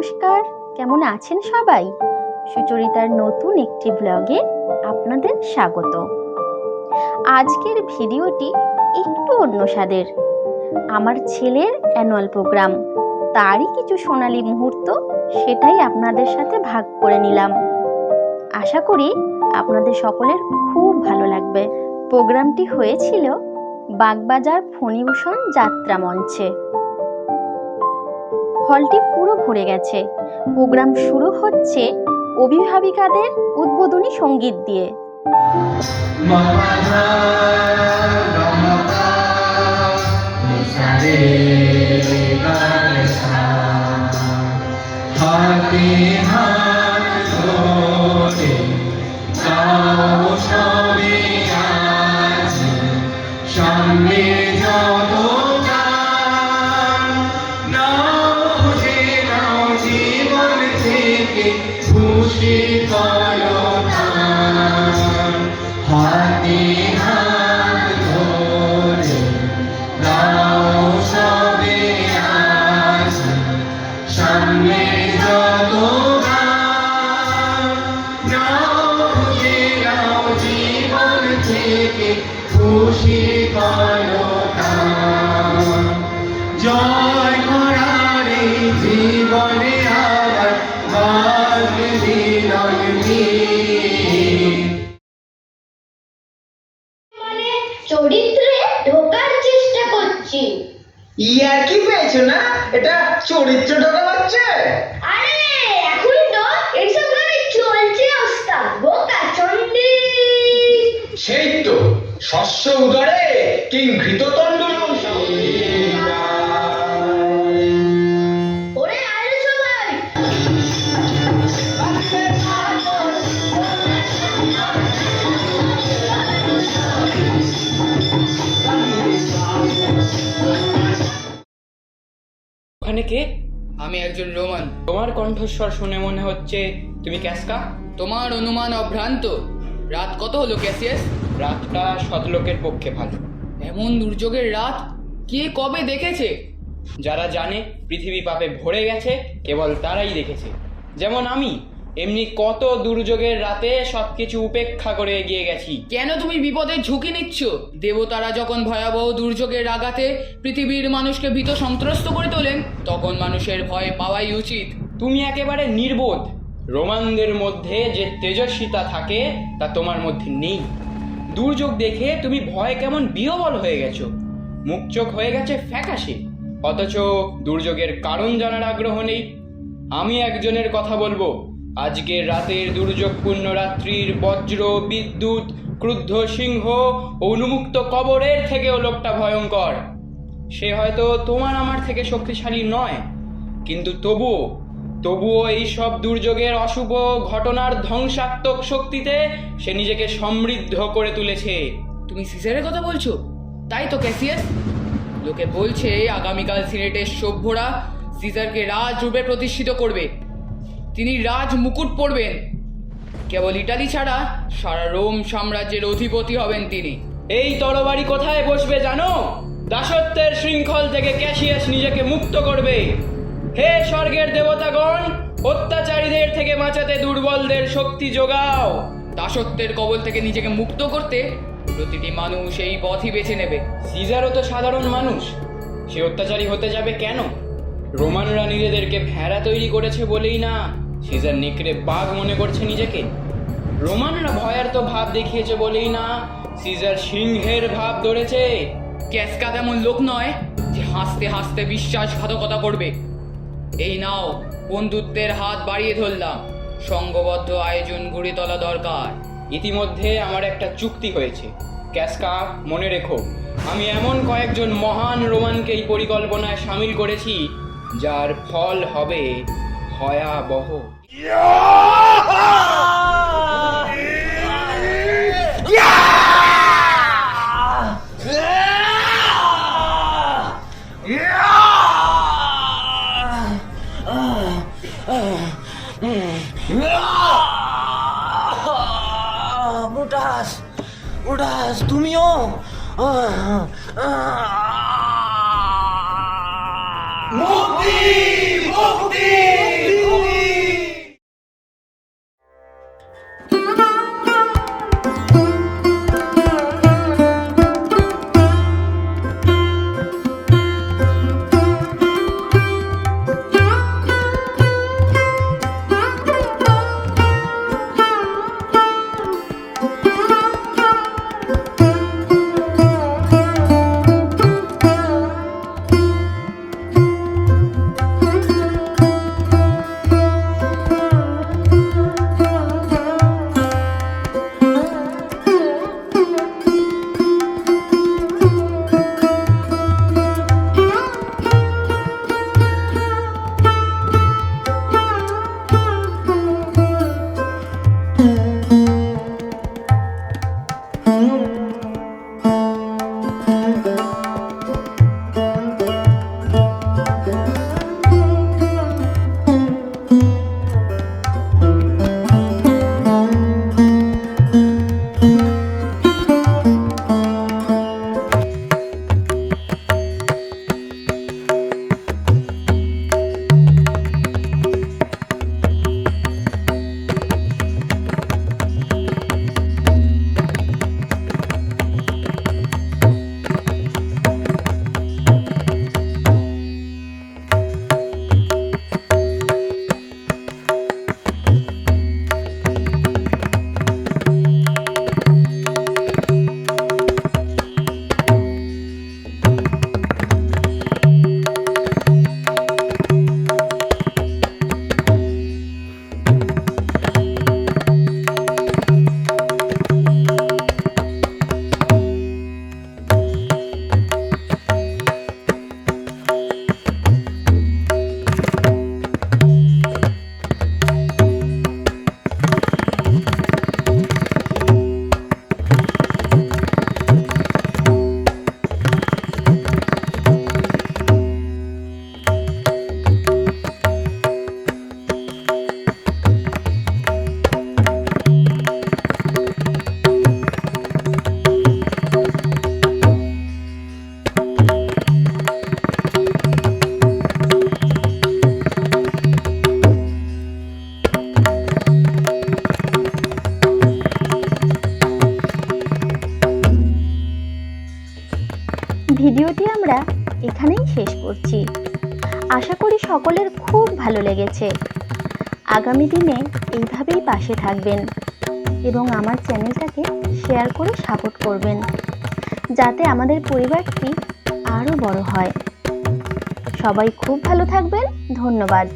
নমস্কার, কেমন আছেন সবাই? সুচরিতার নতুন একটি ব্লগে আপনাদের স্বাগত। আজকের ভিডিওটি একটু অন্য স্বাদের। আমার ছেলের অ্যানুয়াল প্রোগ্রাম তারই কিছু সোনালি মুহূর্ত সেটাই আপনাদের সাথে ভাগ করে নিলাম। আশা করি আপনাদের সকলের খুব ভালো লাগবে। প্রোগ্রামটি হয়েছিল বাগবাজার ফণিভূষণ যাত্রা মঞ্চে। হলটি পুরো ভরে গেছে। প্রোগ্রাম শুরু হচ্ছে অভিভাবিকাদের উদ্বোধনী সংগীত দিয়ে। হাতে খুশি করো। জয় করার জীবনে চরিত্রে ঢোকার চেষ্টা করছি। ইয়ার কি পেয়েছ না? এটা চরিত্র ঢোকা হচ্ছে? আরে এখন তো এইসব গানে চলছে ওস্তাদ বোকা চন্ডী। সেই তো শস্য উদরে কিং ঘৃততণ্ড ওখানে কে? আমি একজন রোমান। তোমার কণ্ঠস্বর শুনে মনে হচ্ছে তুমি ক্যাসকা? তোমার অনুমান অভ্রান্ত। রাত কত হলো ক্যাসিয়াস? রাতটা সতলোকের পক্ষে ভালো। এমন দুর্যোগের রাত? কে কবে দেখেছে? যারা জানে পৃথিবী পাপে ভরে গেছে কেবল তারাই দেখেছে। যেমন আমি। এমনি কত দুর্যোগের রাতে সবকিছু উপেক্ষা করে এগিয়ে গেছি। কেন তুমি বিপদের ঝুঁকি নিচ্ছ? দেবতারা যখন ভয়াবহ দুর্যোগের আঘাতে পৃথিবীর মানুষকে ভীত সন্ত্রস্ত করে তোলেন তখন মানুষের ভয় পাওয়াই উচিত। তুমি একেবারে নির্বোধ। রোমানদের মধ্যে যে তেজস্বিতা থাকে তা তোমার মধ্যে নেই। দুর্যোগ দেখে তুমি ভয় কেমন বিহবল হয়ে গেছো। মুখ চোখ হয়ে গেছে ফ্যাকাশে। অথচ দুর্যোগের কারণ জানার আগ্রহ নেই। আমি একজনের কথা বলব। আজকের রাতের দুর্যোগপূর্ণ রাত্রির বজ্র, বিদ্যুৎ, ক্রুদ্ধ সিংহ ও উন্মুক্ত কবরের থেকেও লোকটা ভয়ঙ্কর। সে হয়তো তোমার আমার থেকে শক্তিশালী নয়, কিন্তু তবুও তবুও এই সব দুর্যোগের অশুভ ঘটনার ধ্বংসাত্মক শক্তিতে সে নিজেকে সমৃদ্ধ করে তুলেছে। তুমি সিজারের কথা বলছো? তাই তো, ক্যাসিয়াস। লোকে বলছে, আগামীকাল সিনেটের সভ্যরা সিজারকে রাজরূপে প্রতিষ্ঠিত করবে। তিনি রাজ মুকুট পরবেন। কেবল ইটালি ছাড়া সারা রোম সাম্রাজ্যের অধিপতি হবেন তিনি। এই তরবারি কোথায় বসবে জানো? দাসত্বের শৃঙ্খল থেকে ক্যাসিয়াস নিজেকে মুক্ত করবে। হে স্বর্গের দেবতাগণ অত্যাচারীদের থেকে বাঁচাতে দুর্বলদের শক্তি যোগাও। দাসত্বের কবল থেকে নিজেকে মুক্ত করতে প্রতিটি মানুষ এই পথই বেছে নেবে। সিজারও তো সাধারণ মানুষ। সে অত্যাচারী হতে যাবে কেন? রোমানরা নিজেদেরকে ভেড়া তৈরি করেছে বলেই না? সিজার নেকড়ে বাঘ মনে করছে নিজেকে। রোমানরা ভয়ার তো ভাব দেখিয়েছে বলেই না? সিজার সিংহের ভাব ধরেছে। ক্যাসকা তেমন লোক নয় যে হাসতে হাসতে বিশ্বাসঘাতকতা করবে। এই নাও বন্ধুত্বের হাত বাড়িয়ে ধরলাম। সঙ্গবদ্ধ আয়োজন গড়ে তোলা দরকার। ইতিমধ্যে আমার একটা চুক্তি হয়েছে। ক্যাসকা মনে রেখো আমি এমন কয়েকজন মহান রোমানকে এই পরিকল্পনায় সামিল করেছি যার ফল হবে ভয়াবহ। বুটাস বুটাস তুমিও। মুক্তি শেষ করছি। আশা করি সকলের খুব ভালো লেগেছে। আগামী দিনে এইভাবেই পাশে থাকবেন এবং আমার চ্যানেলটাকে শেয়ার করে সাপোর্ট করবেন, যাতে আমাদের পরিবারটি আরও বড় হয়। সবাই খুব ভালো থাকবেন। ধন্যবাদ।